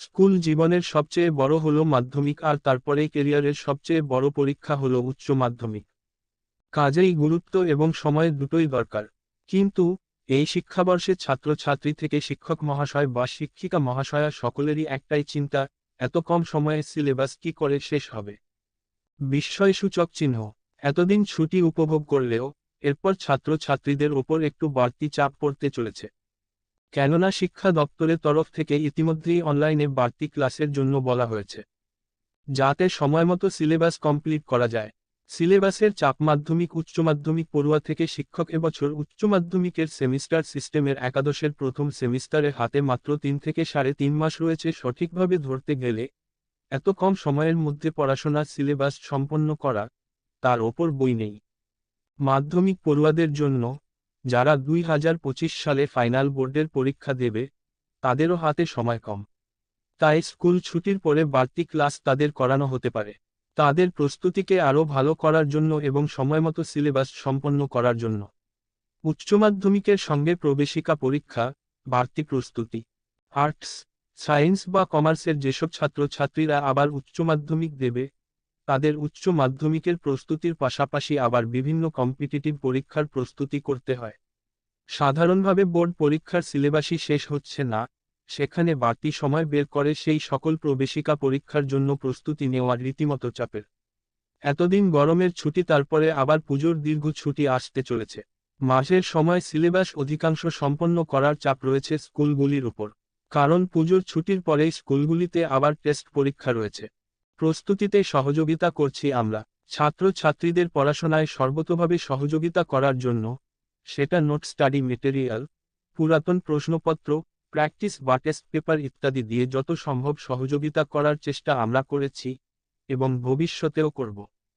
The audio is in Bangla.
স্কুল জীবনের সবচেয়ে বড় হলো মাধ্যমিক আর তারপরে কেরিয়ারের সবচেয়ে বড় পরীক্ষা হলো উচ্চ মাধ্যমিক। কাজেই গুরুত্ব এবং সময় দুটোই দরকার। কিন্তু, এই শিক্ষাবর্ষে ছাত্রছাত্রী থেকে শিক্ষক মহাশয় বা শিক্ষিকা মহাশয়া সকলেরই একটাই চিন্তা, এত কম সময়ে সিলেবাস কি করে শেষ হবে? বিস্ময়সূচক চিহ্ন। এতদিন ছুটি উপভোগ করলেও, এরপর ছাত্রছাত্রীদের ওপর একটু বাড়তি চাপ পড়তে চলেছে। কেননা শিক্ষা দপ্তরের তরফ থেকে ইতিমধ্যেই অনলাইনে বাড়তি ক্লাসের জন্য বলা হয়েছে। যাতে সময়মতো সিলেবাস কমপ্লিট করা যায়। সিলেবাসের চাপ মাধ্যমিক, উচ্চ মাধ্যমিক পড়ুয়া থেকে শিক্ষক এবছর উচ্চ মাধ্যমিকের সেমিস্টার সিস্টেমের একাদশের প্রথম সেমিস্টারে হাতে মাত্র তিন থেকে সাড়ে তিন মাস রয়েছে সঠিকভাবে ধরতে গেলে এত কম সময়ের মধ্যে পড়াশোনার সিলেবাস সম্পন্ন করা তার ওপর বই নেই। মাধ্যমিক পড়ুয়াদের জন্য যারা দুই হাজার পঁচিশ সালে ফাইনাল বোর্ডের পরীক্ষা দেবে, তাদেরও হাতে সময় কম। তাই স্কুল ছুটির পরে বাড়তি ক্লাস তাদের করানো হতে পারে। তাদের প্রস্তুতিকে আরও ভালো করার জন্য এবং সময়মতো সিলেবাস সম্পন্ন করার জন্য। উচ্চ মাধ্যমিকের সঙ্গে প্রবেশিকা পরীক্ষা, বাড়তি প্রস্তুতি। আর্টস, সায়েন্স বা কমার্সের যেসব ছাত্রছাত্রীরা আবার উচ্চ মাধ্যমিক দেবে তাদের উচ্চ মাধ্যমিকের প্রস্তুতির পাশাপাশি আবার বিভিন্ন কম্পিটিটিভ পরীক্ষার প্রস্তুতি করতে হয়। সাধারণভাবে বোর্ড পরীক্ষার সিলেবাসই শেষ হচ্ছে না, সেখানে বাড়তি সময় বের করে সেই সকল প্রবেশিকা পরীক্ষার জন্য প্রস্তুতি নেওয়ার রীতিমতো চাপের। এতদিন গরমের ছুটি, তারপরে আবার পুজোর দীর্ঘ ছুটি আসতে চলেছে। মাসের সময় সিলেবাস অধিকাংশ সম্পন্ন করার চাপ রয়েছে স্কুলগুলির উপর, কারণ পুজোর ছুটির পরেই স্কুলগুলিতে আবার টেস্ট পরীক্ষা রয়েছে। প্রস্তুতিতে সহযোগিতা করছি আমরা। ছাত্র ছাত্রীদের পড়াশোনায় সর্বতভাবে সহযোগিতা করার জন্য সেটা নোট স্টাডি মেটেরিয়াল, পুরাতন প্রশ্নপত্র, প্র্যাকটিস বা টেস্ট পেপার ইত্যাদি দিয়ে যত সম্ভব সহযোগিতা করার চেষ্টা আমরা করেছি এবং ভবিষ্যতেও করব।